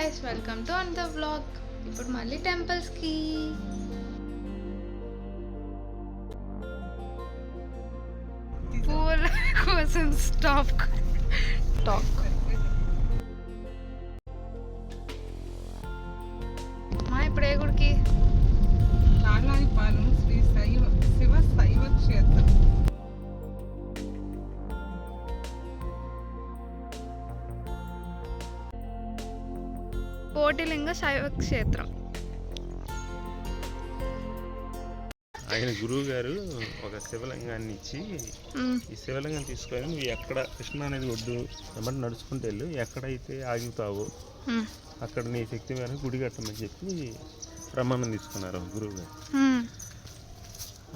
Guys welcome to an the vlog ఇప్పుడు మళ్ళీ టెంపుల్స్కి పూల కోసం స్టాప్ టాక్ మా ఇప్పుడు ఏ గుడికి కాళాయిపాలెం శ్రీ శైవ శివ శైవ క్షేత్రం కోటిలింగ శైవ క్షేత్రం ఆయన గురువు గారు ఒక శివలింగాన్ని ఇచ్చి. ఈ శివలింగం తీసుకొని నువ్వు ఎక్కడ కృష్ణా నది ఒడ్డు వెంబడి నడుచుకుంటూ వెళ్ళు ఎక్కడైతే ఆగుతావో. అక్కడ నీ శక్తి మేరకు గుడి కట్టమని చెప్పి ప్రమాణం తీసుకున్నారు గురువు గారు.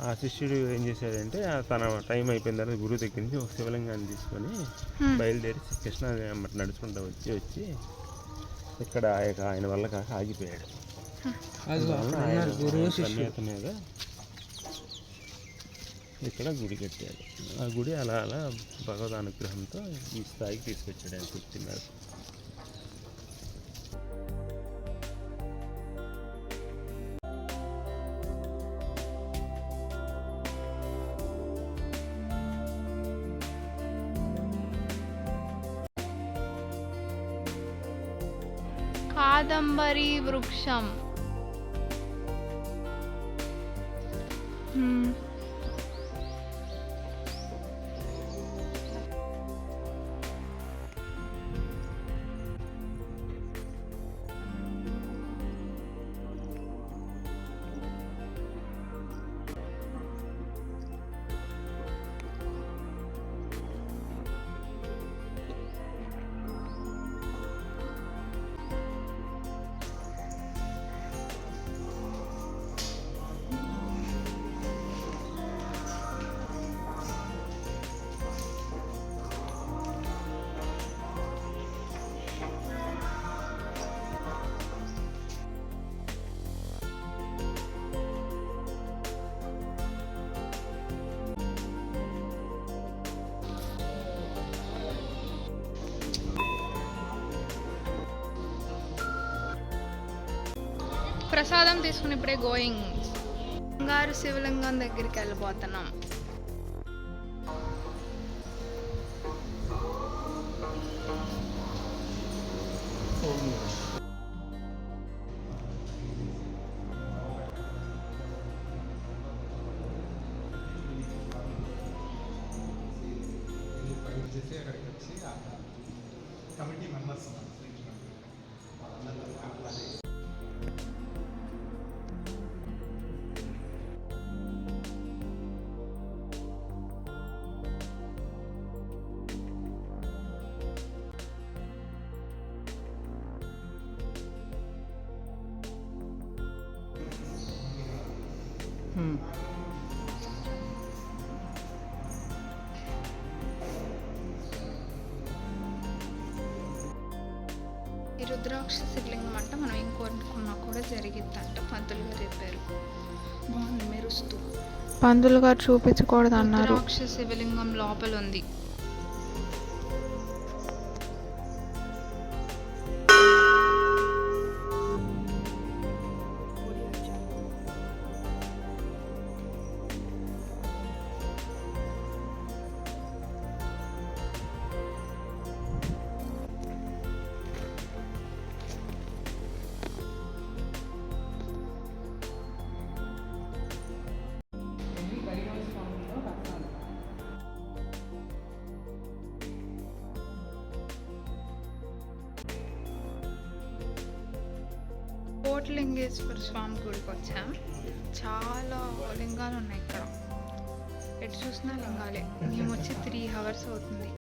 ఆ శిష్యుడు ఏం చేశాడంటే తన టైం అయిపోయిన తర్వాత గురువు దగ్గర నుంచి ఒక శివలింగాన్ని తీసుకొని. బయలుదేరి కృష్ణా వెంబడి నడుచుకుంటూ వచ్చి వచ్చి ఇక్కడ ఆయన- ఆయన వల్ల కాక ఆగిపోయాడు. మీద ఇక్కడ గుడి కట్టాడు. ఆ గుడి అలా అలా భగవద్ అనుగ్రహంతో ఈ స్థాయికి తీసుకొచ్చాడు ఆయన శక్తి కాదంబరి వృక్షం. Hmm. ప్రసాదం తీసుకుని ఇప్పుడే గోయింగ్ బంగారు శివలింగం దగ్గరికి వెళ్ళిపోతున్నాం ఈ రుద్రాక్ష శివలింగం అంట మనం ఏం కోరుకున్నా కూడా జరిగిద్దంట. పంతులు గారు చెప్పారు. బాగుంది మెరుస్తూ. పందులు గారు చూపించకూడదు అన్నారు రుద్రాక్ష శివలింగం లోపల ఉంది కోటలింగేశ్వర స్వామి గుడికి వచ్చాం. చాలా లింగాలు ఉన్నాయి ఇక్కడ. ఎటు చూసినా లింగాలే. మేము వచ్చి త్రీ అవర్స్ అవుతుంది.